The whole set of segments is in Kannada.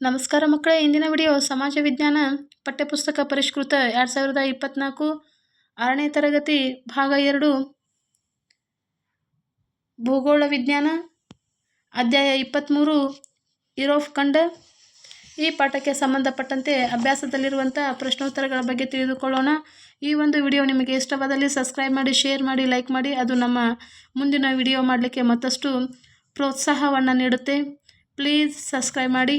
ನಮಸ್ಕಾರ ಮಕ್ಕಳೇ, ಇಂದಿನ ವಿಡಿಯೋ ಸಮಾಜ ವಿಜ್ಞಾನ ಪಠ್ಯಪುಸ್ತಕ ಪರಿಷ್ಕೃತ ಎರಡು ಸಾವಿರದ ಇಪ್ಪತ್ತ್ನಾಲ್ಕು ಆರನೇ ತರಗತಿ ಭಾಗ ಎರಡು, ಭೂಗೋಳ ವಿಜ್ಞಾನ, ಅಧ್ಯಾಯ ಇಪ್ಪತ್ತ್ಮೂರು ಯುರೋಫ್ ಖಂಡ. ಈ ಪಾಠಕ್ಕೆ ಸಂಬಂಧಪಟ್ಟಂತೆ ಅಭ್ಯಾಸದಲ್ಲಿರುವಂಥ ಪ್ರಶ್ನೋತ್ತರಗಳ ಬಗ್ಗೆ ತಿಳಿದುಕೊಳ್ಳೋಣ. ಈ ಒಂದು ವಿಡಿಯೋ ನಿಮಗೆ ಇಷ್ಟವಾದಲ್ಲಿ ಸಬ್ಸ್ಕ್ರೈಬ್ ಮಾಡಿ ಶೇರ್ ಮಾಡಿ ಲೈಕ್ ಮಾಡಿ. ಅದು ನಮ್ಮ ಮುಂದಿನ ವಿಡಿಯೋ ಮಾಡಲಿಕ್ಕೆ ಮತ್ತಷ್ಟು ಪ್ರೋತ್ಸಾಹವನ್ನು ನೀಡುತ್ತೆ. ಪ್ಲೀಸ್ ಸಬ್ಸ್ಕ್ರೈಬ್ ಮಾಡಿ.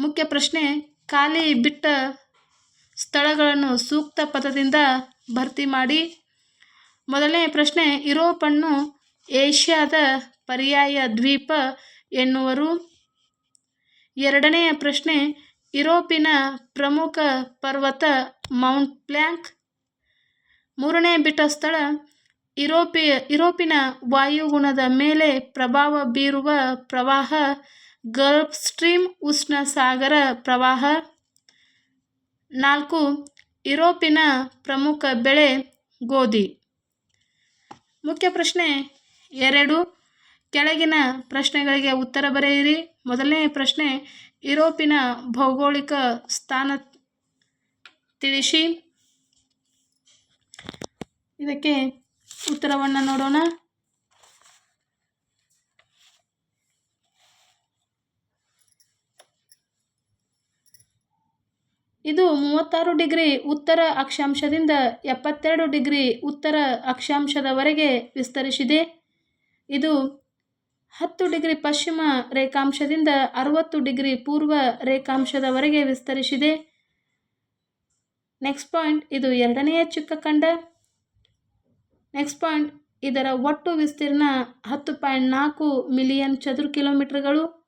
ಮುಖ್ಯ ಪ್ರಶ್ನೆ, ಖಾಲಿ ಬಿಟ್ಟ ಸ್ಥಳಗಳನ್ನು ಸೂಕ್ತ ಪದದಿಂದ ಭರ್ತಿ ಮಾಡಿ. ಮೊದಲನೇ ಪ್ರಶ್ನೆ, ಯುರೋಪನ್ನು ಏಷ್ಯಾದ ಪರ್ಯಾಯ ದ್ವೀಪ ಎನ್ನುವರು. ಎರಡನೆಯ ಪ್ರಶ್ನೆ, ಯುರೋಪಿನ ಪ್ರಮುಖ ಪರ್ವತ ಮೌಂಟ್ ಪ್ಲ್ಯಾಂಕ್ ಮೂರನೇ ಬಿಟ್ಟ ಸ್ಥಳ, ಯುರೋಪಿಯ, ಯುರೋಪಿನ ವಾಯುಗುಣದ ಮೇಲೆ ಪ್ರಭಾವ ಬೀರುವ ಪ್ರವಾಹ ಗಲ್ಫ್ ಸ್ಟ್ರೀಮ್ ಉಷ್ಣ ಸಾಗರ ಪ್ರವಾಹ ನಾಲ್ಕು ಯುರೋಪಿನ ಪ್ರಮುಖ ಬೆಳೆ ಗೋಧಿ. ಮುಖ್ಯ ಪ್ರಶ್ನೆ ಎರಡು. ಕೆಳಗಿನ ಪ್ರಶ್ನೆಗಳಿಗೆ ಉತ್ತರ ಬರೆಯಿರಿ. ಮೊದಲನೇ ಪ್ರಶ್ನೆ ಯುರೋಪಿನ ಭೌಗೋಳಿಕ ಸ್ಥಾನ ತಿಳಿಸಿ. ಇದಕ್ಕೆ ಉತ್ತರವನ್ನು ನೋಡೋಣ. ಇದು ಮೂವತ್ತಾರು ಡಿಗ್ರಿ ಉತ್ತರ ಅಕ್ಷಾಂಶದಿಂದ ಎಪ್ಪತ್ತೆರಡು ಡಿಗ್ರಿ ಉತ್ತರ ಅಕ್ಷಾಂಶದವರೆಗೆ ವಿಸ್ತರಿಸಿದೆ. ಇದು ಹತ್ತು ಡಿಗ್ರಿ ಪಶ್ಚಿಮ ರೇಖಾಂಶದಿಂದ ಅರವತ್ತು ಡಿಗ್ರಿ ಪೂರ್ವ ರೇಖಾಂಶದವರೆಗೆ ವಿಸ್ತರಿಸಿದೆ. ನೆಕ್ಸ್ಟ್ ಪಾಯಿಂಟ್, ಇದು ಎರಡನೆಯ ಚಿಕ್ಕ ಖಂಡ. ನೆಕ್ಸ್ಟ್ ಪಾಯಿಂಟ್, ಇದರ ಒಟ್ಟು ವಿಸ್ತೀರ್ಣ ಹತ್ತು ಪಾಯಿಂಟ್ ನಾಲ್ಕು ಮಿಲಿಯನ್ ಚದುರ ಕಿಲೋಮೀಟರ್ಗಳು.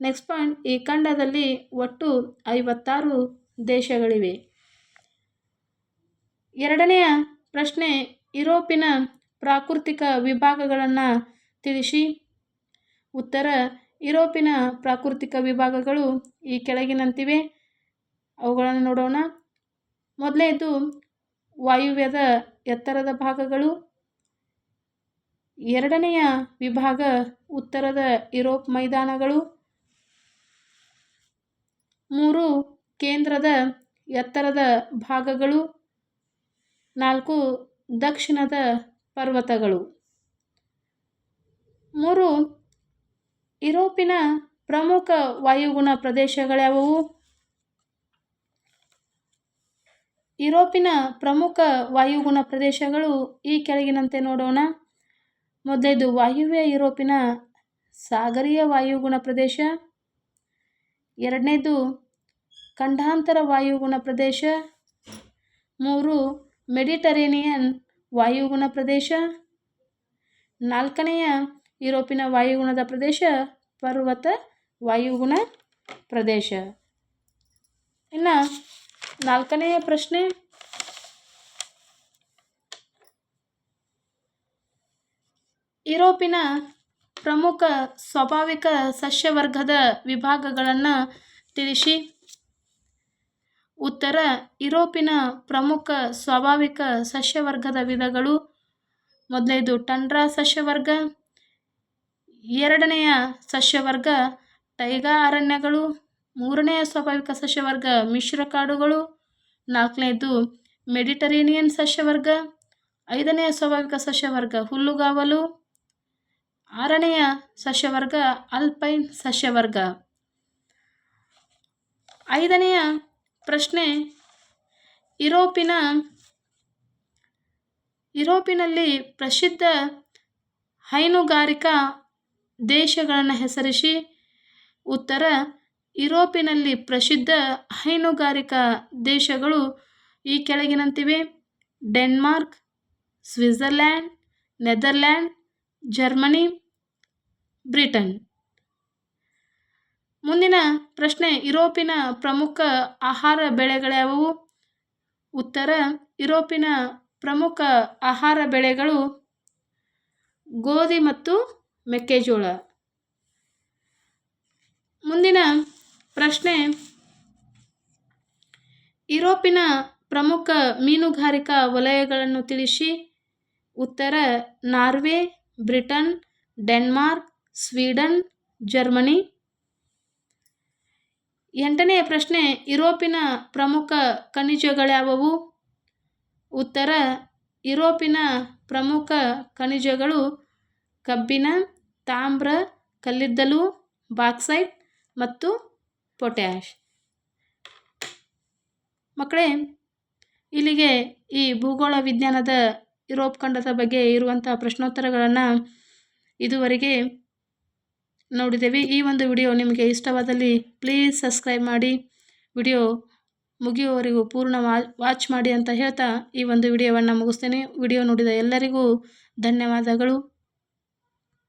ನೆಕ್ಸ್ಟ್ ಪಾಯಿಂಟ್, ಈ ಖಂಡದಲ್ಲಿ ಒಟ್ಟು ಐವತ್ತಾರು ದೇಶಗಳಿವೆ. ಎರಡನೆಯ ಪ್ರಶ್ನೆ, ಯುರೋಪಿನ ಪ್ರಾಕೃತಿಕ ವಿಭಾಗಗಳನ್ನು ತಿಳಿಸಿ. ಉತ್ತರ, ಯುರೋಪಿನ ಪ್ರಾಕೃತಿಕ ವಿಭಾಗಗಳು ಈ ಕೆಳಗಿನಂತಿವೆ. ಅವುಗಳನ್ನು ನೋಡೋಣ. ಮೊದಲನೇದು, ವಾಯುವ್ಯದ ಎತ್ತರದ ಭಾಗಗಳು. ಎರಡನೆಯ ವಿಭಾಗ ಉತ್ತರದ ಯುರೋಪ್ ಮೈದಾನಗಳು. ಮೂರು ಕೇಂದ್ರದ ಎತ್ತರದ ಭಾಗಗಳು, ನಾಲ್ಕು ದಕ್ಷಿಣದ ಪರ್ವತಗಳು. ಮೂರು ಯುರೋಪಿನ ಪ್ರಮುಖ ವಾಯುಗುಣ ಪ್ರದೇಶಗಳ್ಯಾವುವು? ಯುರೋಪಿನ ಪ್ರಮುಖ ವಾಯುಗುಣ ಪ್ರದೇಶಗಳು ಈ ಕೆಳಗಿನಂತೆ ನೋಡೋಣ. ಮೊದಲೇದು ವಾಯುವ್ಯ ಯುರೋಪಿನ ಸಾಗರೀಯ ವಾಯುಗುಣ ಪ್ರದೇಶ. ಎರಡನೇದು ಖಂಡಾಂತರ ವಾಯುಗುಣ ಪ್ರದೇಶ. ಮೂರು, ಮೆಡಿಟರೇನಿಯನ್ ವಾಯುಗುಣ ಪ್ರದೇಶ. ನಾಲ್ಕನೆಯ ಯುರೋಪಿನ ವಾಯುಗುಣದ ಪ್ರದೇಶ ಪರ್ವತ ವಾಯುಗುಣ ಪ್ರದೇಶ. ಇನ್ನು ನಾಲ್ಕನೆಯ ಪ್ರಶ್ನೆ. ಯುರೋಪಿನ ಪ್ರಮುಖ ಸ್ವಾಭಾವಿಕ ಸಸ್ಯವರ್ಗದ ವಿಭಾಗಗಳನ್ನು ತಿಳಿಸಿ. ಉತ್ತರ, ಯುರೋಪಿನ ಪ್ರಮುಖ ಸ್ವಾಭಾವಿಕ ಸಸ್ಯವರ್ಗದ ವಿಧಗಳು. ಮೊದಲನೇದು ಟಂಡ್ರಾ ಸಸ್ಯವರ್ಗ. ಎರಡನೆಯ ಸಸ್ಯವರ್ಗ, ಟೈಗಾ ಅರಣ್ಯಗಳು. ಮೂರನೆಯ ಸ್ವಾಭಾವಿಕ ಸಸ್ಯವರ್ಗ, ಮಿಶ್ರ ಕಾಡುಗಳು. ನಾಲ್ಕನೇದು, ಮೆಡಿಟರೇನಿಯನ್ ಸಸ್ಯವರ್ಗ. ಐದನೆಯ ಸ್ವಾಭಾವಿಕ ಸಸ್ಯವರ್ಗ, ಹುಲ್ಲುಗಾವಲು. ಆರನೆಯ ಸಸ್ಯವರ್ಗ ಅಲ್ಪೈನ್ ಸಸ್ಯವರ್ಗ. ಐದನೆಯ ಪ್ರಶ್ನೆ, ಯುರೋಪಿನ, ಯುರೋಪಿನಲ್ಲಿ ಪ್ರಸಿದ್ಧ ಹೈನುಗಾರಿಕಾ ದೇಶಗಳನ್ನು ಹೆಸರಿಸಿ, ಉತ್ತರ, ಯುರೋಪಿನಲ್ಲಿ ಪ್ರಸಿದ್ಧ ಹೈನುಗಾರಿಕಾ ದೇಶಗಳು ಈ ಕೆಳಗಿನಂತಿವೆ. Denmark Switzerland Netherland Germany, Britain. ಮುಂದಿನ ಪ್ರಶ್ನೆ, ಯುರೋಪಿನ ಪ್ರಮುಖ ಆಹಾರ ಬೆಳೆಗಳ್ಯಾವುವು ಉತ್ತರ, ಯುರೋಪಿನ ಪ್ರಮುಖ ಆಹಾರ ಬೆಳೆಗಳು ಗೋಧಿ ಮತ್ತು ಮೆಕ್ಕೆಜೋಳ. ಮುಂದಿನ ಪ್ರಶ್ನೆ, ಯುರೋಪಿನ ಪ್ರಮುಖ ಮೀನುಗಾರಿಕಾ ವಲಯಗಳನ್ನು ತಿಳಿಸಿ. ಉತ್ತರ, Norway Britain, Denmark, Sweden, Germany. ಎಂಟನೆಯ ಪ್ರಶ್ನೆ, ಯುರೋಪಿನ ಪ್ರಮುಖ ಖನಿಜಗಳ್ಯಾವವು ಉತ್ತರ, ಯುರೋಪಿನ ಪ್ರಮುಖ ಖನಿಜಗಳು ಕಬ್ಬಿನ, ತಾಮ್ರ, ಕಲ್ಲಿದ್ದಲು, ಬಾಕ್ಸೈಟ್ ಮತ್ತು ಪೊಟ್ಯಾಶ್ ಮಕ್ಕಳೇ, ಇಲ್ಲಿಗೆ ಈ ಭೂಗೋಳ ವಿಜ್ಞಾನದ ಯುರೋಪ್ ಖಂಡದ ಬಗ್ಗೆ ಇರುವಂಥ ಪ್ರಶ್ನೋತ್ತರಗಳನ್ನು ಇದುವರೆಗೆ ನೋಡಿದ್ದೇವೆ. ಈ ಒಂದು ವಿಡಿಯೋ ನಿಮಗೆ ಇಷ್ಟವಾದಲ್ಲಿ ಪ್ಲೀಸ್ ಸಬ್ಸ್ಕ್ರೈಬ್ ಮಾಡಿ, ವಿಡಿಯೋ ಮುಗಿಯುವವರೆಗೂ ಪೂರ್ಣ ವಾಚ್ ಮಾಡಿ ಅಂತ ಹೇಳ್ತಾ ಈ ಒಂದು ವಿಡಿಯೋವನ್ನು ಮುಗಿಸ್ತೇನೆ. ವಿಡಿಯೋ ನೋಡಿದ ಎಲ್ಲರಿಗೂ ಧನ್ಯವಾದಗಳು.